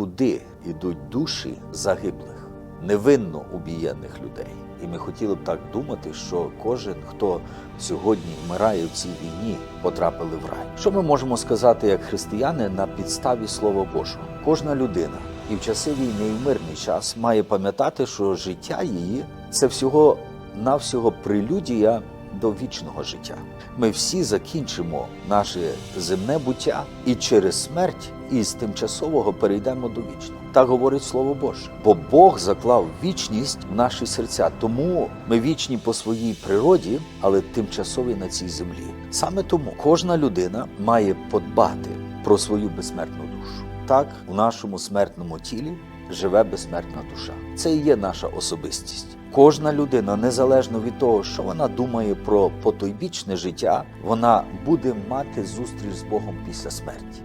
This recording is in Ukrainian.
куди йдуть душі загиблих, невинно убієнних людей. І ми хотіли б так думати, що кожен, хто сьогодні вмирає в цій війні, потрапили в рай. Що ми можемо сказати як християни на підставі Слова Божого? Кожна людина і в часи війни, і в мирний час має пам'ятати, що життя її це всього навсього прелюдія до вічного життя. Ми всі закінчимо наше земне буття і через смерть із тимчасового перейдемо до вічного. Так говорить Слово Боже. Бо Бог заклав вічність в наші серця, тому ми вічні по своїй природі, але тимчасові на цій землі. Саме тому кожна людина має подбати про свою безсмертну душу. Так, у нашому смертному тілі живе безсмертна душа. Це і є наша особистість. Кожна людина, незалежно від того, що вона думає про потойбічне життя, вона буде мати зустріч з Богом після смерті.